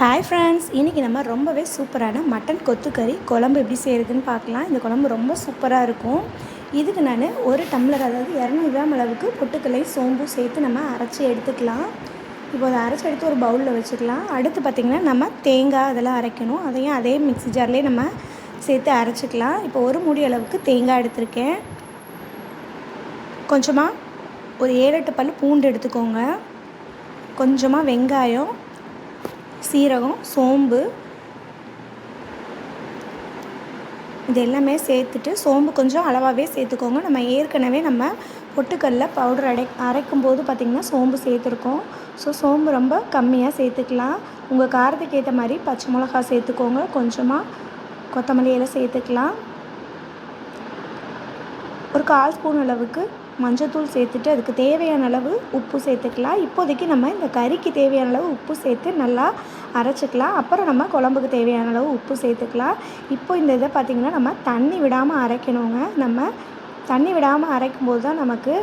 Hi friends இன்றைக்கி நம்ம ரொம்பவே சூப்பரான மட்டன் கொத்துக்கறி குழம்பு எப்படி செய்கிறதுன்னு பார்க்கலாம். இந்த குழம்பு ரொம்ப சூப்பராக இருக்கும். இதுக்கு நான் ஒரு டம்ளர் அதாவது இரநூறு கிராம் அளவுக்கு பொட்டுக்கல்லை சோம்பும் சேர்த்து நம்ம அரைச்சி எடுத்துக்கலாம். இப்போ அதை அரைச்சி எடுத்து ஒரு பவுலில் வச்சுக்கலாம். அடுத்து பார்த்திங்கன்னா நம்ம தேங்காய் அதெல்லாம் அரைக்கணும். அதையும் அதே மிக்ஸி ஜார்லேயே நம்ம சேர்த்து அரைச்சிக்கலாம். இப்போ ஒரு மூடி அளவுக்கு தேங்காய் எடுத்திருக்கேன். கொஞ்சமாக ஒரு ஏழு எட்டு பல் பூண்டு எடுத்துக்கோங்க. கொஞ்சமாக வெங்காயம் சீரகம் சோம்பு இது எல்லாமே சேர்த்துட்டு சோம்பு கொஞ்சம் அளவாகவே சேர்த்துக்கோங்க. நம்ம ஏற்கனவே நம்ம பொட்டுக்கல்ல பவுடர் அடை அரைக்கும் போது பார்த்திங்கன்னா சோம்பு சேர்த்துருக்கோம். ஸோ சோம்பு ரொம்ப கம்மியாக சேர்த்துக்கலாம். உங்கள் காரத்துக்கு ஏற்ற மாதிரி பச்சை மிளகா சேர்த்துக்கோங்க. கொஞ்சமாக கொத்தமல்லி எல்லாம் சேர்த்துக்கலாம். ஒரு கால் ஸ்பூன் அளவுக்கு மஞ்சத்தூள் சேர்த்துட்டு அதுக்கு தேவையான அளவு உப்பு சேர்த்துக்கலாம். இப்போதைக்கு நம்ம இந்த கறிக்கு தேவையான அளவு உப்பு சேர்த்து நல்லா அரைச்சிக்கலாம். அப்புறம் நம்ம குழம்புக்கு தேவையான அளவு உப்பு சேர்த்துக்கலாம். இப்போ இந்த இதை பார்த்திங்கன்னா நம்ம தண்ணி விடாமல் அரைக்கணுங்க. நம்ம தண்ணி விடாமல் அரைக்கும் போது தான் நமக்கு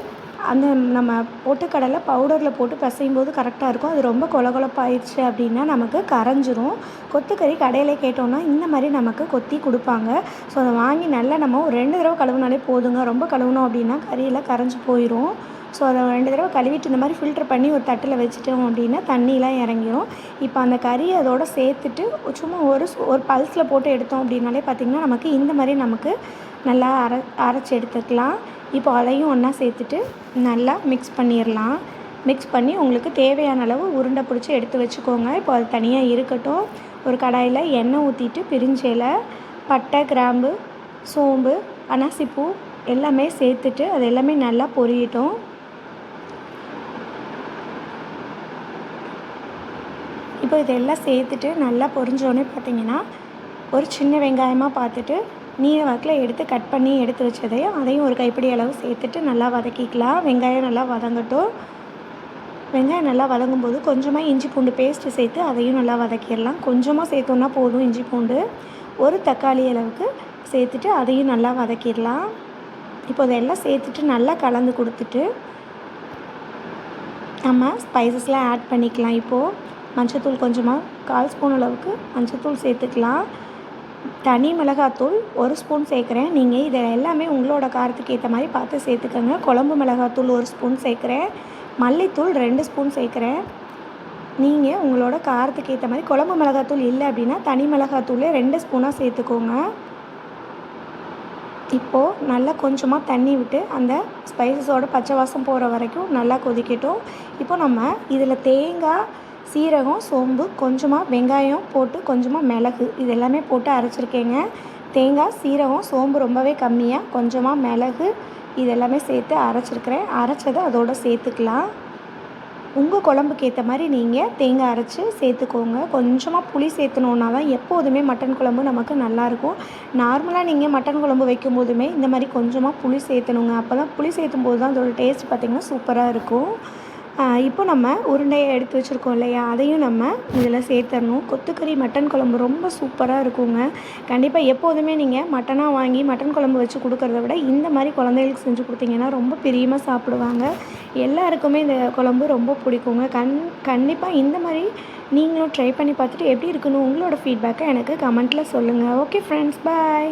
அந்த நம்ம பொட்டுக்கடலை பவுடரில் போட்டு பிசையும் போது கரெக்டாக இருக்கும். அது ரொம்ப கொலகொலப்பாயிடுச்சு அப்படின்னா நமக்கு கரைஞ்சிரும். கொத்துக்கறி கடையில் கேட்டோன்னா இந்த மாதிரி நமக்கு கொத்தி கொடுப்பாங்க. ஸோ அதை வாங்கி நல்லா நம்ம ஒரு ரெண்டு தடவை கழுவுனாலே போதுங்க. ரொம்ப கழுவுனோம் அப்படின்னா கறியெல்லாம் கரைஞ்சி போயிடும் ஸோ அதை ரெண்டு தடவை கழுவிட்டு இந்த மாதிரி ஃபில்ட்ரு பண்ணி ஒரு தட்டில் வச்சுட்டோம் அப்படின்னா தண்ணியெலாம் இறங்கிடும் இப்போ அந்த கறியை அதோடு சேர்த்துட்டு சும்மா ஒரு ஒரு பல்ஸில் போட்டு எடுத்தோம் அப்படின்னாலே பார்த்திங்கன்னா நமக்கு இந்த மாதிரி நமக்கு நல்லா அரை அரைச்சி எடுத்துக்கலாம். இப்போ அதையும் ஒன்றா சேர்த்துட்டு நல்லா மிக்ஸ் பண்ணிடலாம் மிக்ஸ் பண்ணி உங்களுக்கு தேவையான அளவு உருண்டை பிடிச்சி எடுத்து வச்சுக்கோங்க. இப்போ அது தனியாக இருக்கட்டும். ஒரு கடாயில் எண்ணெய் ஊற்றிட்டு பிரிஞ்சையில் பட்டை கிராம்பு சோம்பு அனாசிப்பூ எல்லாமே சேர்த்துட்டு அது எல்லாமே நல்லா பொரியட்டும். இப்போ இதெல்லாம் சேர்த்துட்டு நல்லா பொரிஞ்சோடனே பார்த்தீங்கன்னா ஒரு சின்ன வெங்காயமாக பார்த்துட்டு நீல வாக்கில் எடுத்து கட் பண்ணி எடுத்து வச்சதையும் அதையும் ஒரு கைப்பிடி அளவு சேர்த்துட்டு நல்லா வதக்கிக்கலாம். வெங்காயம் நல்லா வதங்கட்டும். வெங்காயம் நல்லா வதங்கும் போது கொஞ்சமாக இஞ்சி பூண்டு பேஸ்ட்டு சேர்த்து அதையும் நல்லா வதக்கிடலாம். கொஞ்சமாக சேர்த்தோன்னா போதும் இஞ்சி பூண்டு. ஒரு தக்காளி அளவுக்கு சேர்த்துட்டு அதையும் நல்லா வதக்கிடலாம். இப்போ இதெல்லாம் சேர்த்துட்டு நல்லா கலந்து கொடுத்துட்டு நம்ம ஸ்பைசஸ்லாம் ஆட் பண்ணிக்கலாம். இப்போது மஞ்சத்தூள் கொஞ்சமாக கால் ஸ்பூன் அளவுக்கு மஞ்சத்தூள் சேர்த்துக்கலாம். தனி மிளகாத்தூள் ஒரு ஸ்பூன் சேர்க்குறேன். நீங்கள் இதை எல்லாமே உங்களோட காரத்துக்கு ஏற்ற மாதிரி பார்த்து சேர்த்துக்கோங்க. குழம்பு மிளகாத்தூள் ஒரு ஸ்பூன் சேர்க்குறேன். மல்லித்தூள் ரெண்டு ஸ்பூன் சேர்க்குறேன். நீங்கள் உங்களோட காரத்துக்கு ஏற்ற மாதிரி குழம்பு மிளகாத்தூள் இல்லை அப்படின்னா தனி மிளகாத்தூளே ரெண்டு ஸ்பூனாக சேர்த்துக்கோங்க. இப்போது நல்லா கொஞ்சமாக தண்ணி விட்டு அந்த ஸ்பைசஸோட பச்சை வாசம் போகிற வரைக்கும் நல்லா கொதிக்கட்டும். இப்போ நம்ம இதில் தேங்காய் சீரகம் சோம்பு கொஞ்சமாக வெங்காயம் போட்டு கொஞ்சமாக மிளகு. இது எல்லாமே போட்டு அரைச்சிருக்கேங்க. தேங்காய் சீரகம் சோம்பு ரொம்பவே கம்மியாக கொஞ்சமாக மிளகு. இது எல்லாமே சேர்த்து அரைச்சிருக்கிறேன். அரைச்சதை அதோடு சேர்த்துக்கலாம். உங்கள் குழம்புக்கு ஏற்ற மாதிரி நீங்கள் தேங்காய் அரைச்சி சேர்த்துக்கோங்க. கொஞ்சமாக புளி சேர்த்துனோன்னா தான் எப்போதுமே மட்டன் குழம்பு நமக்கு நல்லாயிருக்கும். நார்மலாக நீங்கள் மட்டன் குழம்பு வைக்கும் போதுமே இந்த மாதிரி கொஞ்சமாக புளி சேர்த்தணுங்க. அப்போ தான் புளி சேர்த்தும் போது தான் அதோடய டேஸ்ட் பார்த்திங்கன்னா சூப்பராக இருக்கும். இப்போ நம்ம உருண்டையை எடுத்து வச்சுருக்கோம் இல்லையா? அதையும் நம்ம இதில் சேர்த்துடணும். கொத்துக்கறி மட்டன் குழம்பு ரொம்ப சூப்பராக இருக்குங்க. கண்டிப்பாக எப்போதுமே நீங்கள் மட்டனாக வாங்கி மட்டன் குழம்பு வச்சு கொடுக்குறத விட இந்த மாதிரி குழந்தைகளுக்கு செஞ்சு கொடுத்தீங்கன்னா ரொம்ப பிரியமாக சாப்பிடுவாங்க. எல்லாருக்குமே இந்த குழம்பு ரொம்ப பிடிக்குங்க. கண் கண்டிப்பாக இந்த மாதிரி நீங்களும் ட்ரை பண்ணி பார்த்துட்டு எப்படி இருக்குன்னு உங்களோட ஃபீட்பேக்கை எனக்கு கமெண்ட்டில் சொல்லுங்கள் ஓகே ஃப்ரெண்ட்ஸ் பாய்